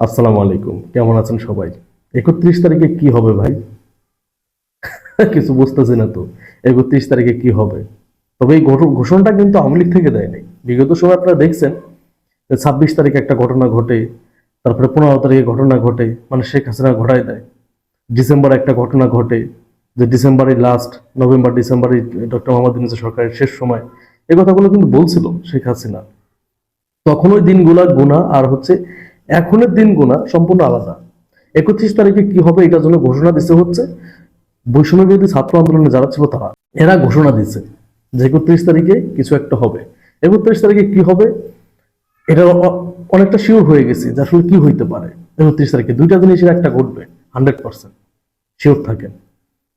আসসালামু আলাইকুম। কেমন আছেন সবাই? একত্রিশ তারিখে কি হবে ভাই? কিছু বুঝতেছি না তো। একত্রিশ তারিখে কি হবে? তবে এই ঘোষণাটা কিন্তু আওয়ামী লীগ থেকে দেয় নাই বিগত সময় আপনারা দেখছেন ছাব্বিশ তারিখে একটা ঘটনা ঘটে, তারপরে পনেরো তারিখে ঘটনা ঘটে মানে শেখ হাসিনা ঘটাই দেয়। ডিসেম্বর একটা ঘটনা ঘটে, যে ডিসেম্বরের লাস্ট নভেম্বর ডিসেম্বরে ডক্টর মোহাম্মদ ইউনূস সরকারের শেষ সময়। এ কথাগুলো কিন্তু বলছিল শেখ হাসিনা। তখন ওই দিনগুলা গোনা আর হচ্ছে এখনের দিন গোনা সম্পূর্ণ আলাদা। একত্রিশ তারিখে কি হবে এটার জন্য ঘোষণা দিতে হচ্ছে বৈষম্য বিরোধী ছাত্র আন্দোলনে যারা ছিল তারা, এরা ঘোষণা দিচ্ছে যে একত্রিশ তারিখে কিছু একটা হবে। একত্রিশ তারিখে কি হবে এটা অনেকটা শিওর হয়ে গেছে যে আসলে কি হইতে পারে। একত্রিশ তারিখে দুইটা জিনিসের একটা ঘটবে, হান্ড্রেড পার্সেন্ট শিওর থাকেন।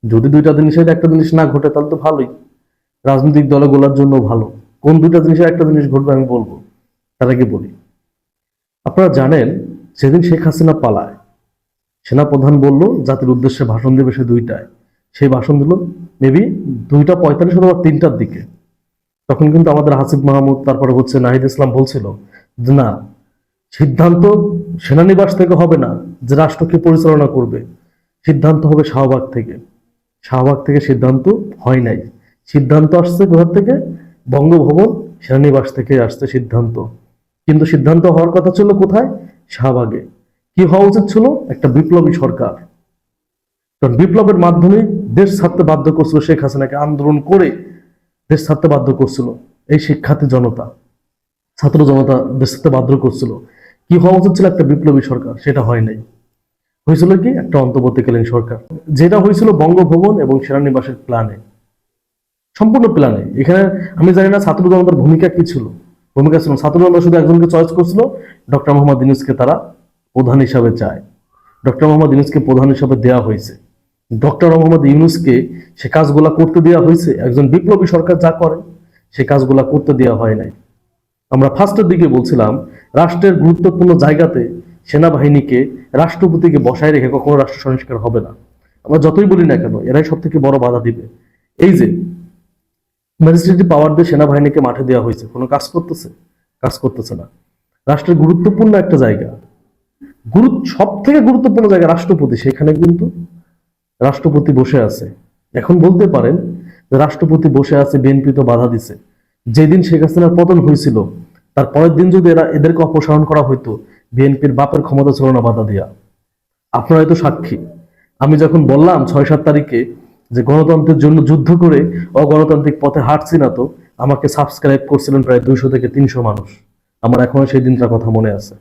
যদি দুইটা জিনিসের একটা জিনিস না ঘটে, তাহলে তো ভালোই। রাজনৈতিক দলগুলোর জন্য ভালো। কোন দুইটা জিনিসের একটা জিনিস ঘটবে আমি বলব, তার আগে বলি। আপনারা জানেন, সেদিন শেখ হাসিনা পালায়। সেনাপ্রধান বলল, জাতির উদ্দেশ্যে ভাষণ দেবে সে দুইটায়। সেই ভাষণ দিল, মেবি দুইটা পঁয়তাল্লিশ অথবা তিনটার দিকে। তখন কিন্তু আমাদের হাসিব মাহমুদ, তারপরে হচ্ছে নাহিদ ইসলাম বলছিল না, সিদ্ধান্ত সেনানিবাস থেকে হবে না, যে রাষ্ট্রকে পরিচালনা করবে। সিদ্ধান্ত হবে শাহবাগ থেকে। শাহবাগ থেকে সিদ্ধান্ত হয় নাই। সিদ্ধান্ত আসছে কোথা থেকে? বঙ্গভবন সেনানিবাস থেকে আসছে সিদ্ধান্ত। কিন্তু সিদ্ধান্ত হওয়ার কথা ছিল কোথায়? শাহবাগে। কি হওয়া উচিত ছিল? একটা বিপ্লবী সরকার। কারণ বিপ্লবের মাধ্যমে দেশ ছাড়তে বাধ্য করছিল শেখ হাসিনাকে আন্দোলন করে দেশ ছাড়তে বাধ্য করছিল এই শিক্ষার্থী জনতা। ছাত্র জনতা দেশ ছাড়তে বাধ্য করছিল। কি হওয়া উচিত ছিল একটা বিপ্লবী সরকার? সেটা হয় নাই। হয়েছিল কি? একটা অন্তর্বর্তীকালীন সরকার। যেটা হয়েছিল বঙ্গভবন এবং সেনানিবাসের প্ল্যানে। সম্পূর্ণ প্ল্যানে। এখানে আমি জানি না ছাত্র জনতার ভূমিকা কি ছিল। ভূমিকা ছিল না। ছাত্র শুধু একজনকে চয়েস করছিল ডক্টর মোহাম্মদ ইউনুসকে তারা প্রধান হিসাবে চায়। ডক্টর মোহাম্মদ ইউনুসকে প্রধান হিসাবে দেওয়া হয়েছে। ডক্টর মোহাম্মদ ইউনুসকে সে কাজগুলা করতে দেওয়া হয়েছে। একজন বিপ্লবী সরকার যা করে, সে কাজগুলা করতে দেওয়া হয় নাই। আমরা ফার্স্টের দিকে বলছিলাম, রাষ্ট্রের গুরুত্বপূর্ণ জায়গাতে সেনাবাহিনীকে, রাষ্ট্রপতিকে বসায় রেখে কখনো রাষ্ট্র সংস্কার হবে না। আমরা যতই বলি না কেন, এরাই সব থেকে বড় বাধা দিবে। এই যে ম্যাজিস্ট্রেটি পাওয়ার দিয়ে সেনাবাহিনীকে মাঠে দেওয়া হয়েছে। কোনো কাজ করতেছে? কাজ করতেছে না। রাষ্ট্রের গুরুত্বপূর্ণ একটা জায়গা। গুরুত্ব সব থেকে গুরুত্বপূর্ণ জায়গা রাষ্ট্রপতি। সেখানে কিন্তু রাষ্ট্রপতি বসে আছে। এখন বলতে পারেন যে রাষ্ট্রপতি বসে আছে বিএনপি তো বাধা দিছে। যেদিন শেখ হাসিনার পতন হয়েছিল, তার পরের দিন যদি এরা এদেরকে অপসারণ করা হইতো, বিএনপির বাপের ক্ষমতা ছিল না বাধা দেওয়া আপনারা হয়তো সাক্ষী। আমি যখন বললাম ছয় সাত তারিখে যে গণতন্ত্রের জন্য যুদ্ধ করে অগণতান্ত্রিক পথে হাঁটছি না তো, আমাকে সাবস্ক্রাইব করছিলেন প্রায় দুইশো থেকে তিনশো মানুষ। আমার এখনও সেই দিনটার কথা মনে আছে।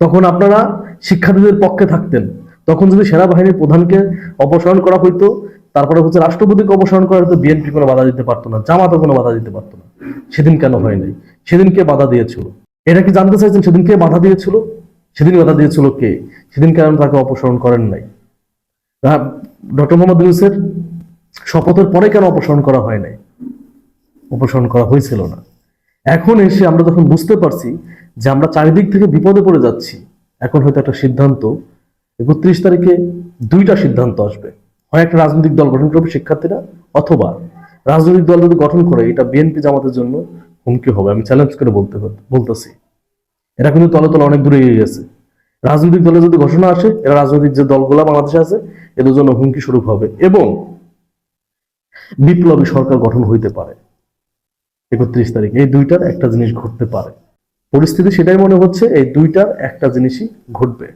তখন আপনারা শিক্ষার্থীদের পক্ষে থাকতেন। তখন যদি সেনাবাহিনীর প্রধানকে অপসারণ করা হইতো, তারপরে হচ্ছে রাষ্ট্রপতিকে অপসারণ করা হতো বিএনপি কোনো বাধা দিতে পারতো না, জামাতও কোনো বাধা দিতে পারতো না। সেদিন কেন হয় নাই? সেদিন কে বাধা দিয়েছিল? এটা কি জানতে চাইছেন সেদিন কে বাধা দিয়েছিল? সেদিন বাধা দিয়েছিল কে? সেদিন কেন তাকে অপসারণ করেন নাই? ডক্টর মোহাম্মদ ইউনুসের শপথের পরে কেন অপসারণ করা হয় নাই? অপসারণ করা হয়েছিল না। এখন এসে আমরা যখন বুঝতে পারছি যে আমরা চারিদিক থেকে বিপদে পড়ে যাচ্ছি, এখন হয়তো একটা সিদ্ধান্ত, একত্রিশ তারিখে দুইটা সিদ্ধান্ত আসবে। হয় একটা রাজনৈতিক দল গঠন করবে শিক্ষার্থীরা, অথবা রাজনৈতিক দল যদি গঠন করে, এটা বিএনপি জামাতের জন্য হুমকি হবে। আমি চ্যালেঞ্জ করে বলতে বলতেছি। এরা কিন্তু তলে তলে অনেক দূরে এগিয়ে গেছে। রাজনৈতিক দলে যদি ঘোষণা আসে, এরা রাজনৈতিক যে দলগুলো বাংলাদেশে আছে, এদের জন্য হুমকি স্বরূপ হবে এবং বিপ্লবী সরকার গঠন হইতে পারে। একত্রিশ তারিখ এই দুইটার একটা জিনিস ঘটতে পারে। পরিস্থিতি সেটাই মনে হচ্ছে, এই দুইটার একটা জিনিসই ঘটবে।